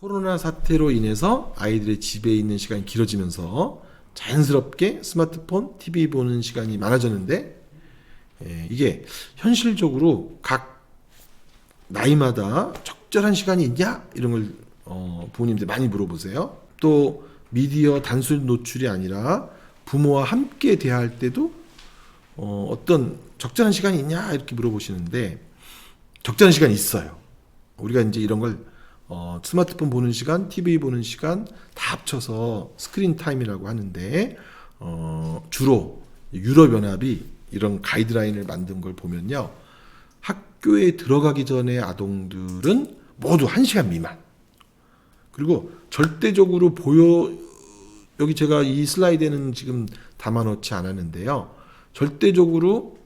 코로나 사태로 인해서 아이들의 집에 있는 시간이 길어지면서 자연스럽게 스마트폰, TV 보는 시간이 많아졌는데 예, 이게 현실적으로 각 나이마다 적절한 시간이 있냐 이런 걸 어, 부모님들 많이 물어보세요. 또 미디어 단순 노출이 아니라 부모와 함께 대화할 때도 어, 어떤 적절한 시간이 있냐 이렇게 물어보시는데 적절한 시간이 있어요. 우리가 이제 이런 걸 어, 스마트폰 보는 시간, TV 보는 시간 다 합쳐서 스크린 타임이라고 하는데 어, 주로 유럽 연합이 이런 가이드라인을 만든 걸 보면요. 학교에 들어가기 전에 아동들은 모두 1시간 미만. 그리고 절대적으로 보여 여기 제가 이 슬라이드에는 지금 담아 놓지 않았는데요. 절대적으로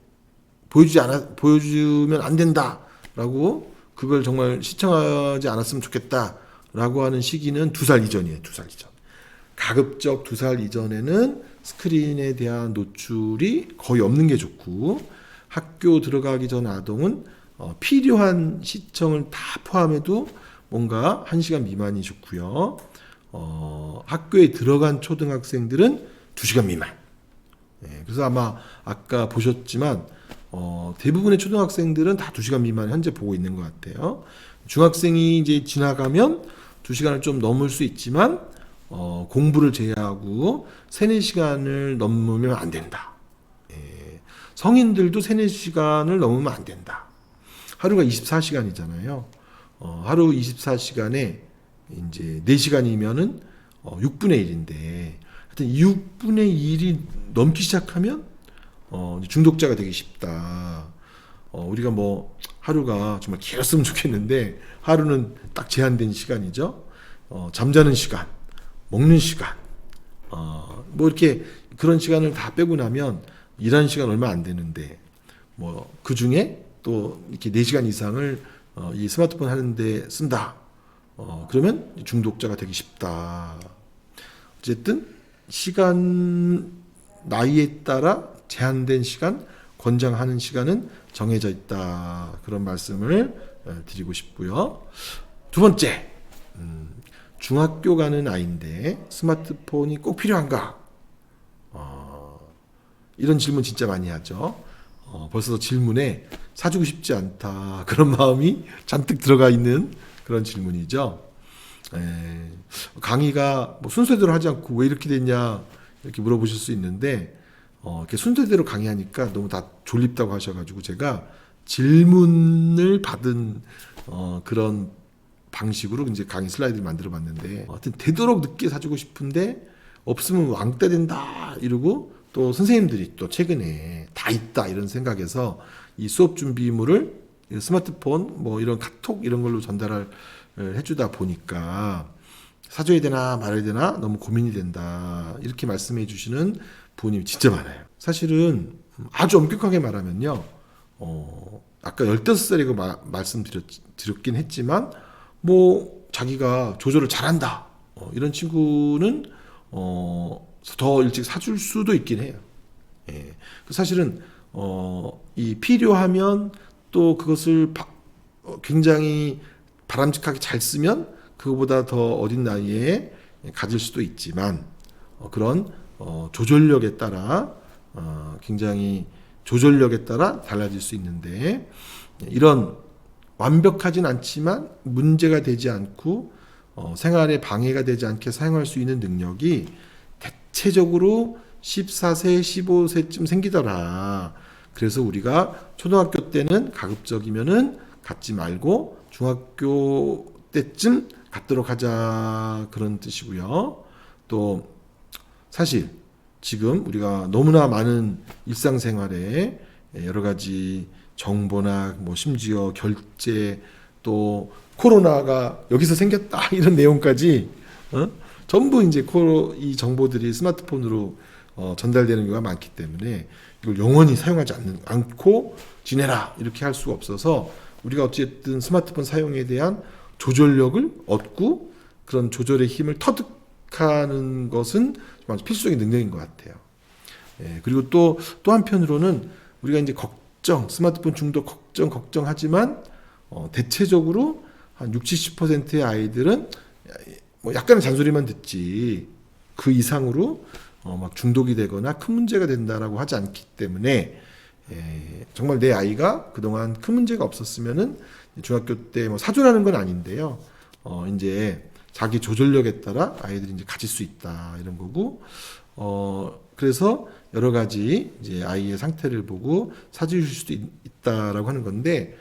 보여주지 않아 보여주면 안 된다라고 그걸 정말 시청하지 않았으면 좋겠다라고 하는 시기는 두 살 이전이에요. 두 살 이전. 가급적 두 살 이전에는 스크린에 대한 노출이 거의 없는 게 좋고 학교 들어가기 전 아동은 어, 필요한 시청을 다 포함해도 뭔가 한 시간 미만이 좋고요. 어, 학교에 들어간 초등학생들은 두 시간 미만. 예, 그래서 아마 아까 보셨지만 어, 대부분의 초등학생들은 다 2시간 미만 현재 보고 있는 것 같아요. 중학생이 이제 지나가면 2시간을 좀 넘을 수 있지만 어, 공부를 제외하고 3, 4시간을 넘으면 안 된다. 예, 성인들도 3, 4시간을 넘으면 안 된다. 하루가 24시간이잖아요. 어, 하루 24시간에 이제 4시간이면은 어, 6분의 1인데 하여튼 6분의 1이 넘기 시작하면 어, 중독자가 되기 쉽다. 어, 우리가 뭐 하루가 정말 길었으면 좋겠는데 하루는 딱 제한된 시간이죠. 어, 잠자는 시간, 먹는 시간, 어, 뭐 이렇게 그런 시간을 다 빼고 나면 일하는 시간 얼마 안 되는데 뭐 그 중에 또 이렇게 4시간 이상을 어, 이 스마트폰 하는데 쓴다. 어, 그러면 중독자가 되기 쉽다. 어쨌든 시간 나이에 따라 제한된 시간, 권장하는 시간은 정해져 있다. 그런 말씀을 어, 드리고 싶고요. 두 번째, 음, 중학교 가는 아이인데 스마트폰이 꼭 필요한가? 어, 이런 질문 진짜 많이 하죠. 어, 벌써 질문에 사주고 싶지 않다. 그런 마음이 잔뜩 들어가 있는 그런 질문이죠. 에, 강의가 뭐 순서대로 하지 않고 왜 이렇게 됐냐 이렇게 물어보실 수 있는데 어, 이렇게 순서대로 강의하니까 너무 다 졸립다고 하셔가지고 제가 질문을 받은 어, 그런 방식으로 이제 강의 슬라이드를 만들어 봤는데 하여튼 되도록 늦게 사주고 싶은데 없으면 왕따 된다 이러고 또 선생님들이 또 최근에 다 있다 이런 생각에서 이 수업 준비물을 스마트폰 뭐 이런 카톡 이런 걸로 전달을 해주다 보니까 사줘야 되나 말아야 되나 너무 고민이 된다 이렇게 말씀해 주시는 부모님이 진짜 많아요. 사실은 아주 엄격하게 말하면요. 어, 아까 15살이고 마, 말씀드렸긴 했지만 뭐 자기가 조절을 잘한다. 어, 이런 친구는 어, 더 일찍 사줄 수도 있긴 해요. 예. 사실은 어, 이 필요하면 또 그것을 바, 어, 굉장히 바람직하게 잘 쓰면 그거보다 더 어린 나이에 가질 수도 있지만 어, 그런 어, 조절력에 따라 어, 굉장히 조절력에 따라 달라질 수 있는데 이런 완벽하진 않지만 문제가 되지 않고 어, 생활에 방해가 되지 않게 사용할 수 있는 능력이 대체적으로 14세, 15세쯤 생기더라. 그래서 우리가 초등학교 때는 가급적이면은 갖지 말고 중학교 때쯤 갖도록 하자 그런 뜻이고요. 또 사실 지금 우리가 너무나 많은 일상생활에 여러 가지 정보나 뭐 심지어 결제 또 코로나가 여기서 생겼다 이런 내용까지 어? 전부 이제 코로 이 정보들이 스마트폰으로 어, 전달되는 경우가 많기 때문에 이걸 영원히 사용하지 않는, 않고 지내라 이렇게 할 수가 없어서 우리가 어쨌든 스마트폰 사용에 대한 조절력을 얻고 그런 조절의 힘을 터득 하는 것은 정말 필수적인 능력인 것 같아요. 예, 그리고 또, 또 한편으로는 우리가 이제 걱정, 스마트폰 중독 걱정, 걱정하지만, 어, 대체적으로 한 60, 70%의 아이들은 뭐 약간의 잔소리만 듣지 그 이상으로 어, 막 중독이 되거나 큰 문제가 된다라고 하지 않기 때문에 에, 정말 내 아이가 그동안 큰 문제가 없었으면은 중학교 때 뭐 사주라는 건 아닌데요. 어, 이제 자기 조절력에 따라 아이들이 이제 가질 수 있다 이런 거고 어, 그래서 여러 가지 이제 아이의 상태를 보고 사주실 수도 있, 있다라고 하는 건데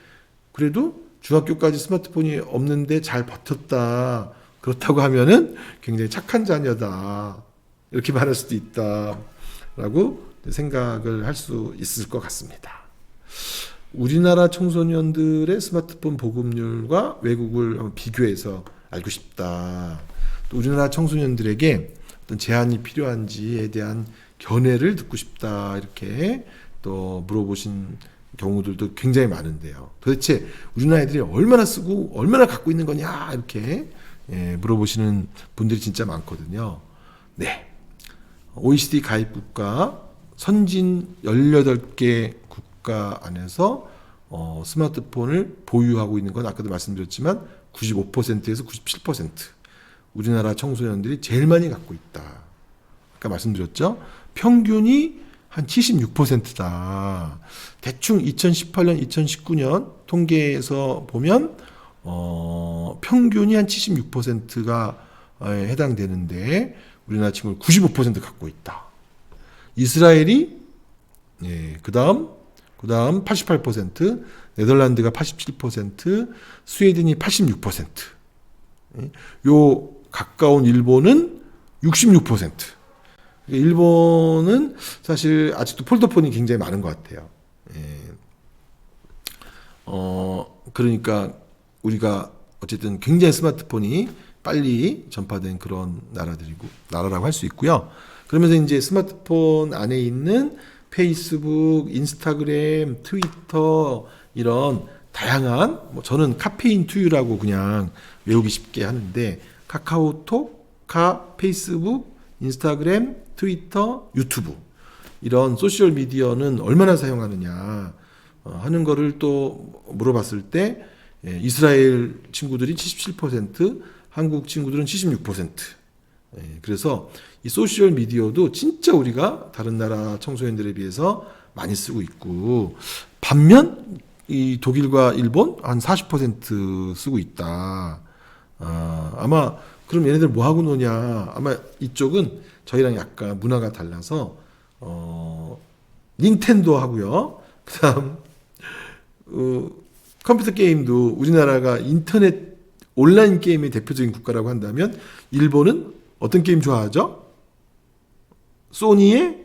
그래도 중학교까지 스마트폰이 없는데 잘 버텼다. 그렇다고 하면은 굉장히 착한 자녀다. 이렇게 말할 수도 있다라고 생각을 할 수 있을 것 같습니다. 우리나라 청소년들의 스마트폰 보급률과 외국을 비교해서 알고 싶다. 또 우리나라 청소년들에게 어떤 제한이 필요한지에 대한 견해를 듣고 싶다. 이렇게 또 물어보신 경우들도 굉장히 많은데요. 도대체 우리나라 애들이 얼마나 쓰고 얼마나 갖고 있는 거냐 이렇게 예, 물어보시는 분들이 진짜 많거든요. 네. OECD 가입 국가 선진 18개 국가 안에서 어, 스마트폰을 보유하고 있는 건 아까도 말씀드렸지만 95%에서 97% 우리나라 청소년들이 제일 많이 갖고 있다. 아까 말씀드렸죠? 평균이 한 76%다. 대충 2018년, 2019년 통계에서 보면 어, 평균이 한 76%가 해당되는데 우리나라 친구는 95% 갖고 있다. 이스라엘이 예, 그다음 그 다음 88%, 네덜란드가 87%, 스웨덴이 86%. 예, 요 가까운 일본은 66%. 일본은 사실 아직도 폴더폰이 굉장히 많은 것 같아요. 예. 어, 그러니까 우리가 어쨌든 굉장히 스마트폰이 빨리 전파된 그런 나라들이고, 나라라고 할 수 있고요. 그러면서 이제 스마트폰 안에 있는 페이스북, 인스타그램, 트위터, 이런 다양한, 뭐 저는 카페인 투유라고 그냥 외우기 쉽게 하는데, 카카오톡, 카, 페이스북, 인스타그램, 트위터, 유튜브 이런 소셜 미디어는 얼마나 사용하느냐 어, 하는 거를 또 물어봤을 때 예, 이스라엘 친구들이 77%, 한국 친구들은 76%. 예, 그래서 이 소셜 미디어도 진짜 우리가 다른 나라 청소년들에 비해서 많이 쓰고 있고 반면 이 독일과 일본 한 40% 쓰고 있다. 아, 아마 그럼 얘네들 뭐 하고 노냐? 아마 이쪽은 저희랑 약간 문화가 달라서 어 닌텐도 하고요. 그다음 어, 컴퓨터 게임도 우리나라가 인터넷 온라인 게임의 대표적인 국가라고 한다면 일본은 어떤 게임 좋아하죠? 소니의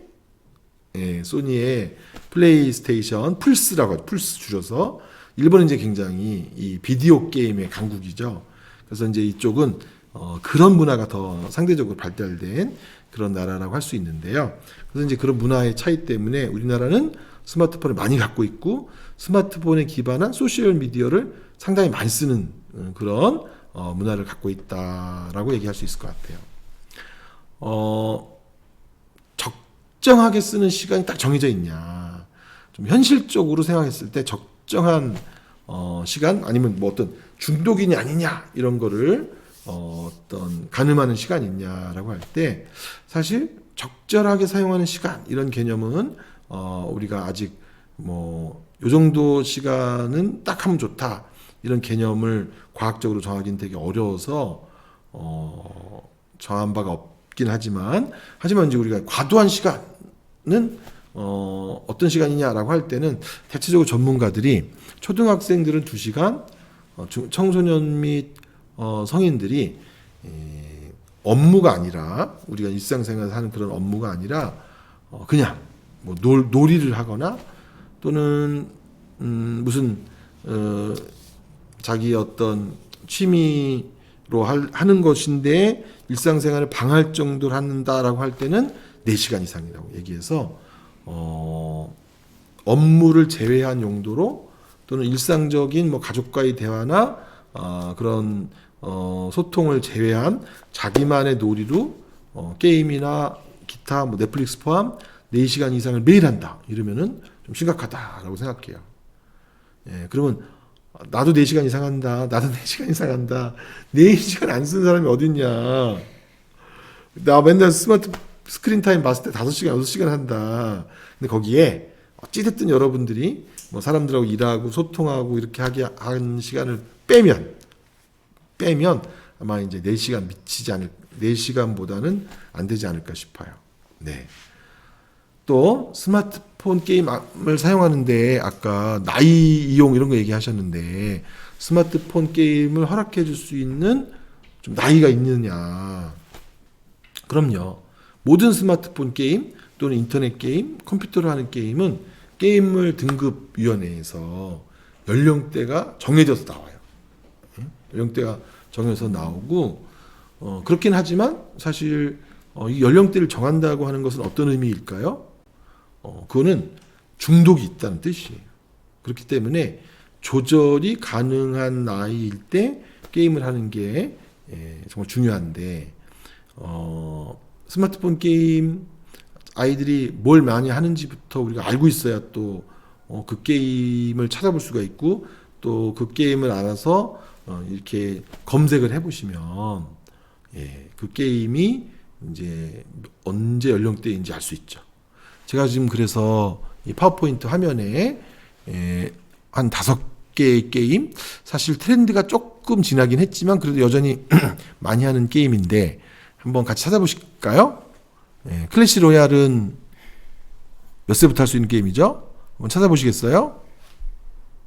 예, 소니의 플레이스테이션 플스라고 하죠. 플스 줄여서 일본은 이제 굉장히 이 비디오 게임의 강국이죠. 그래서 이제 이쪽은 어, 그런 문화가 더 상대적으로 발달된 그런 나라라고 할 수 있는데요. 그래서 이제 그런 문화의 차이 때문에 우리나라는 스마트폰을 많이 갖고 있고 스마트폰에 기반한 소셜 미디어를 상당히 많이 쓰는 어, 그런 어, 문화를 갖고 있다라고 얘기할 수 있을 것 같아요. 어, 적정하게 쓰는 시간이 딱 정해져 있냐. 좀 현실적으로 생각했을 때 적정한 어, 시간 아니면 뭐 어떤 중독이냐 아니냐 이런 거를 어, 어떤 가늠하는 시간이 있냐라고 할 때 사실 적절하게 사용하는 시간 이런 개념은 어, 우리가 아직 뭐 요 정도 시간은 딱 하면 좋다 이런 개념을 과학적으로 정하기는 되게 어려워서 어, 정한 바가 없 긴 하지만 하지만 이제 우리가 과도한 시간은 어, 어떤 시간이냐라고 할 때는 대체적으로 전문가들이 초등학생들은 2시간, 어, 중- 청소년 및 어, 성인들이 에, 업무가 아니라 우리가 일상생활에서 하는 그런 업무가 아니라 어, 그냥 뭐 놀, 놀이를 하거나 또는 음, 무슨 어, 자기 어떤 취미 로 할, 하는 것인데 일상생활을 방할 정도로 한다라고 할 때는 4시간 이상이라고 얘기해서 어, 업무를 제외한 용도로 또는 일상적인 뭐 가족과의 대화나 아, 그런 어, 소통을 제외한 자기만의 놀이로 어, 게임이나 기타 뭐 넷플릭스 포함 4시간 이상을 매일 한다. 이러면은 좀 심각하다라고 생각해요. 예, 그러면 나도 4시간 이상 한다. 나도 4시간 이상 한다. 4시간 안 쓰는 사람이 어딨냐. 나 맨날 스마트 스크린 타임 봤을 때 5시간, 6시간 한다. 근데 거기에 어찌됐든 여러분들이 뭐 사람들하고 일하고 소통하고 이렇게 하게 한 시간을 빼면 빼면 아마 이제 4시간 미치지 않을 4시간보다는 안 되지 않을까 싶어요. 네. 또 스마트 폰 게임을 사용하는데 아까 나이 이용 이런 거 얘기하셨는데 스마트폰 게임을 허락해 줄 수 있는 좀 나이가 있느냐. 그럼요. 모든 스마트폰 게임 또는 인터넷 게임, 컴퓨터로 하는 게임은 게임을 등급위원회에서 연령대가 정해져서 나와요. 응? 연령대가 정해서 나오고 어, 그렇긴 하지만 사실 어, 이 연령대를 정한다고 하는 것은 어떤 의미일까요? 어, 그거는 중독이 있다는 뜻이에요. 그렇기 때문에 조절이 가능한 나이일 때 게임을 하는 게 예, 정말 중요한데 어, 스마트폰 게임 아이들이 뭘 많이 하는지부터 우리가 알고 있어야 또 어, 그 게임을 찾아볼 수가 있고 또 그 게임을 알아서 어, 이렇게 검색을 해보시면 예, 그 게임이 이제 언제 연령대인지 알 수 있죠. 제가 지금 그래서 이 파워포인트 화면에 예, 한 다섯 개의 게임 사실 트렌드가 조금 지나긴 했지만 그래도 여전히 많이 하는 게임인데 한번 같이 찾아보실까요? 예, 클래시 로얄은 몇 세부터 할 수 있는 게임이죠? 한번 찾아보시겠어요?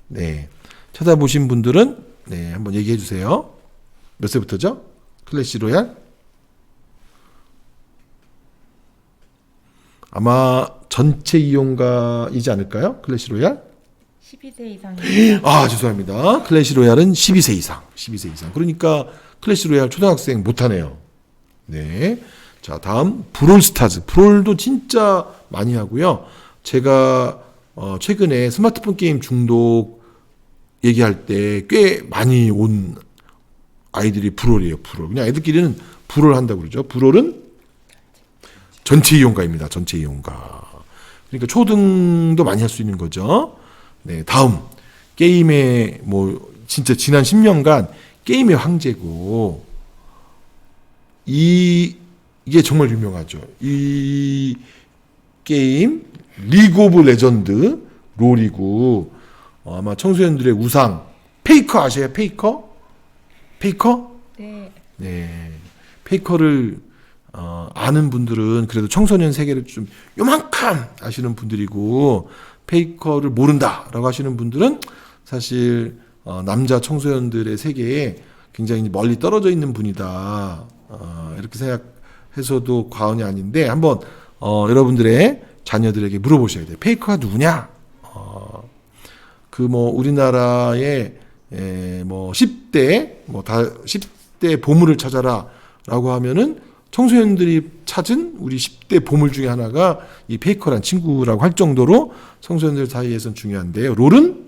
네. 찾아보신 분들은 네, 한번 얘기해 주세요. 몇 세부터죠? 클래시 로얄? 아마 전체 이용가이지 않을까요? 클래시 로얄? 12세 이상입니다. 아, 죄송합니다. 클래시 로얄은 12세 이상. 12세 이상. 그러니까 클래시 로얄 초등학생 못 하네요. 네. 자, 다음 브롤 스타즈. 브롤도 진짜 많이 하고요. 제가 어, 최근에 스마트폰 게임 중독 얘기할 때 꽤 많이 온 아이들이 브롤이에요. 브롤. 그냥 애들끼리는 브롤 한다고 그러죠. 브롤은 전체 이용가입니다. 전체 이용가. 그러니까 초등도 많이 할 수 있는 거죠. 네, 다음 게임의 뭐 진짜 지난 10년간 게임의 황제고 이 이게 정말 유명하죠. 이 게임 리그 오브 레전드 롤이고 어, 아마 청소년들의 우상 페이커 아세요? 페이커? 페이커? 네. 네. 페이커를 어, 아는 분들은 그래도 청소년 세계를 좀 요만큼 아시는 분들이고 페이커를 모른다라고 하시는 분들은 사실 어, 남자 청소년들의 세계에 굉장히 멀리 떨어져 있는 분이다 어, 이렇게 생각해서도 과언이 아닌데 한번 어, 여러분들의 자녀들에게 물어보셔야 돼요. 페이커가 누구냐? 어, 그 뭐 우리나라의 에, 뭐 10대 뭐다 10대 보물을 찾아라라고 하면은 청소년들이 찾은 우리 10대 보물 중에 하나가 이 페이커란 친구라고 할 정도로 청소년들 사이에선 중요한데요. 롤은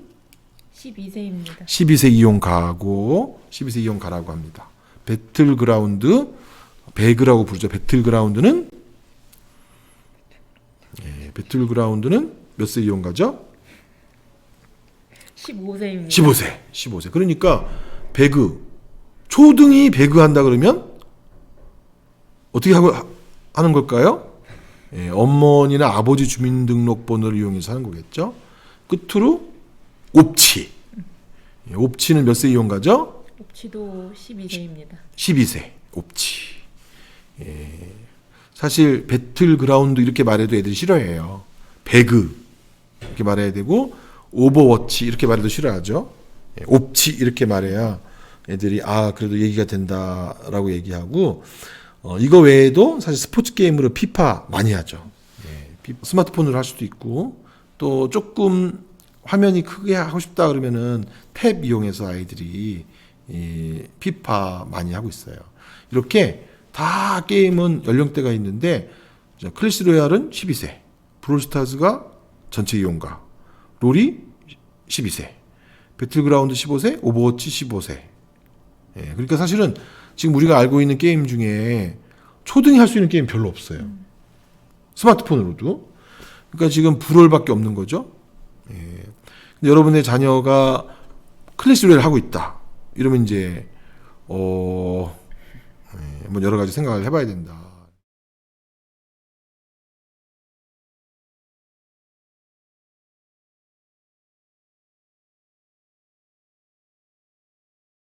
12세입니다. 12세 이용가고 12세 이용가라고 합니다. 배틀그라운드 배그라고 부르죠. 배틀그라운드는 예, 배틀그라운드는 몇 세 이용가죠? 15세입니다. 15세. 15세. 그러니까 배그 초등이 배그 한다 그러면 어떻게 하고 하- 하는 걸까요? 예, 어머니나 아버지 주민등록번호를 이용해서 하는 거겠죠. 끝으로 옵치. 예, 옵치는 몇 세 이용가죠? 옵치도 12세입니다. 12세. 옵치. 예. 사실 배틀그라운드 이렇게 말해도 애들이 싫어해요. 배그 이렇게 말해야 되고 오버워치 이렇게 말해도 싫어하죠. 예, 옵치 이렇게 말해야 애들이 아 그래도 얘기가 된다라고 얘기하고 어, 이거 외에도 사실 스포츠 게임으로 피파 많이 하죠. 예, 피- 스마트폰으로 할 수도 있고 또 조금 화면이 크게 하고 싶다 그러면은 탭 이용해서 아이들이 이 피파 많이 하고 있어요. 이렇게 다 게임은 연령대가 있는데 자, 클래시 로얄은 12세, 브롤스타즈가 전체 이용가, 롤이 12세, 배틀그라운드 15세, 오버워치 15세. 예, 그러니까 사실은 지금 우리가 알고 있는 게임 중에 초등이 할 수 있는 게임 별로 없어요. 스마트폰으로도. 그러니까 지금 브롤밖에 없는 거죠. 예. 근데 여러분의 자녀가 클래식 노래를 하고 있다. 이러면 이제 어 예, 한번 여러 가지 생각을 해봐야 된다.